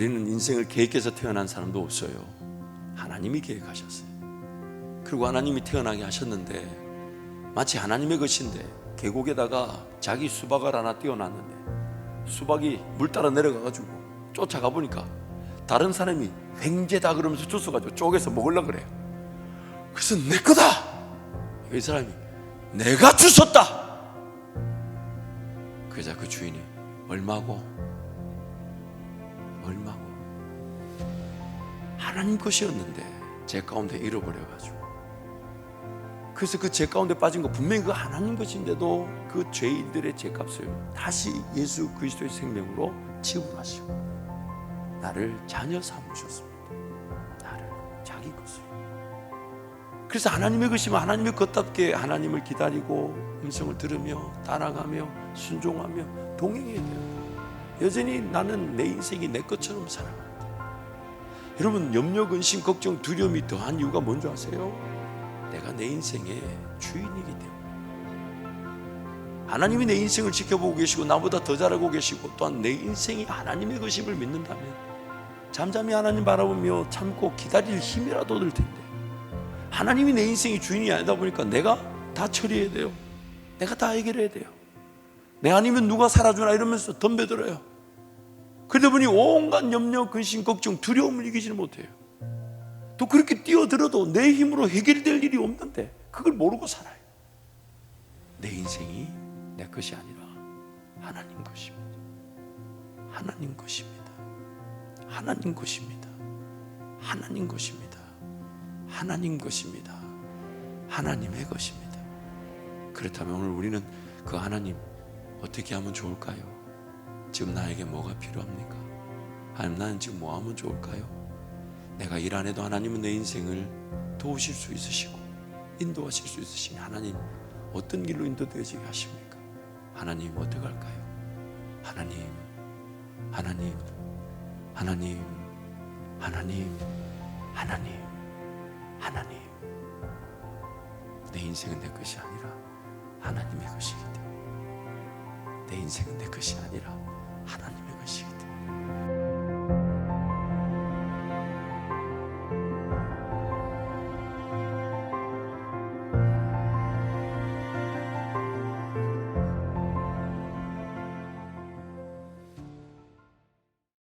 우리는 인생을 계획해서 태어난 사람도 없어요. 하나님이 계획하셨어요. 그리고 하나님이 태어나게 하셨는데 마치 하나님의 것인데 계곡에다가 자기 수박을 하나 띄워놨는데 수박이 물 따라 내려가가지고 쫓아가 보니까 다른 사람이 횡재다 그러면서 쫓아가지고 쪼개서 먹으려 그래요. 그래서 내 거다. 이 사람이 내가 주웠다. 그러자 그 주인이 얼마고 얼마고 하나님 것이었는데 제 가운데 잃어버려가지고 그래서 그 죄 가운데 빠진 거 분명히 그 하나님 것인데도 그 죄인들의 죄값을 다시 예수 그리스도의 생명으로 지불하시고 나를 자녀 삼으셨습니다. 나를 자기 것을. 그래서 하나님의 것이면 하나님의 것답게 하나님을 기다리고 음성을 들으며 따라가며 순종하며 동행해야 돼요. 여전히 나는 내 인생이 내 것처럼 살아갑니다. 여러분 염려, 근심, 걱정, 두려움이 더한 이유가 뭔지 아세요? 내가 내 인생의 주인이기 때문에. 하나님이 내 인생을 지켜보고 계시고 나보다 더 잘하고 계시고 또한 내 인생이 하나님의 것임을 믿는다면 잠잠히 하나님 바라보며 참고 기다릴 힘이라도 얻을 텐데. 하나님이 내 인생의 주인이 아니다 보니까 내가 다 처리해야 돼요. 내가 다 해결해야 돼요. 내 아니면 누가 살아주나 이러면서 덤벼들어요 그러다 보니 온갖 염려, 근심, 걱정, 두려움을 이기지를 못해요 또 그렇게 뛰어들어도 내 힘으로 해결될 일이 없는데 그걸 모르고 살아요. 내 인생이 내 것이 아니라 하나님 것입니다. 하나님 것입니다. 하나님 것입니다. 하나님 것입니다. 하나님 것입니다. 하나님의 것입니다. 그렇다면 오늘 우리는 그 하나님 어떻게 하면 좋을까요? 지금 나에게 뭐가 필요합니까? 하나님 나는 지금 뭐 하면 좋을까요? 내가 일 안 해도 하나님은 내 인생을 도우실 수 있으시고 인도하실 수 있으시니 하나님 어떤 길로 인도되어지게 하십니까? 하나님 어떻게 할까요? 하나님, 하나님, 하나님, 하나님, 하나님, 하나님. 내 인생은 내 것이 아니라 하나님의 것이기 때문에 내 인생은 내 것이 아니라 把它里面。